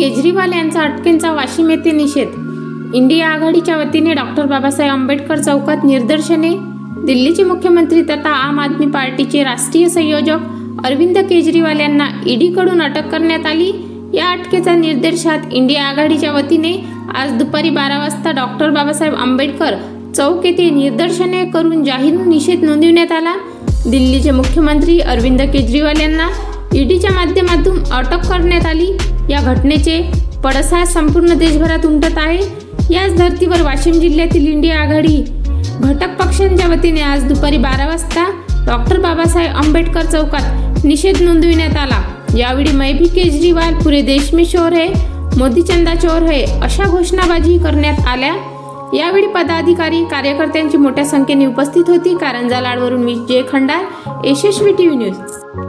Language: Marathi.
केजरीवाल यांचा अटकेंचा वाशिम येथे निषेध. इंडिया आघाडीच्या वतीने डॉक्टर बाबासाहेब आंबेडकर चौकात निदर्शने. दिल्लीचे मुख्यमंत्री तथा आम आदमी पार्टीचे राष्ट्रीय संयोजक अरविंद केजरीवाल यांना ईडीकडून अटक करण्यात आली. या अटकेचा निर्देशात इंडिया आघाडीच्या वतीने आज दुपारी बारा वाजता डॉक्टर बाबासाहेब आंबेडकर चौक येथे निदर्शने करून जाहीर निषेध नोंदविण्यात आला. दिल्लीचे मुख्यमंत्री अरविंद केजरीवाल यांना ईडीच्या माध्यमातून अटक करण्यात आली. या घटनेचे पडसाद संपूर्ण देशभरात उमटत आहे. याच धर्तीवर वाशिम जिल्ह्यातील इंडिया आघाडी घटक पक्षांच्या वतीने आज दुपारी बारा वाजता डॉक्टर बाबासाहेब आंबेडकर चौकात निषेध नोंदविण्यात आला. यावेळी मै भी केजरीवाल पुरे देश में शोर है मोदी चंदा चोर है अशा घोषणाबाजी करण्यात आल्या. यावेळी पदाधिकारी कार्यकर्त्यांची मोठ्या संख्येने उपस्थित होती. Karanja लाडवरून Vijay Khandar Yashasvi TV news.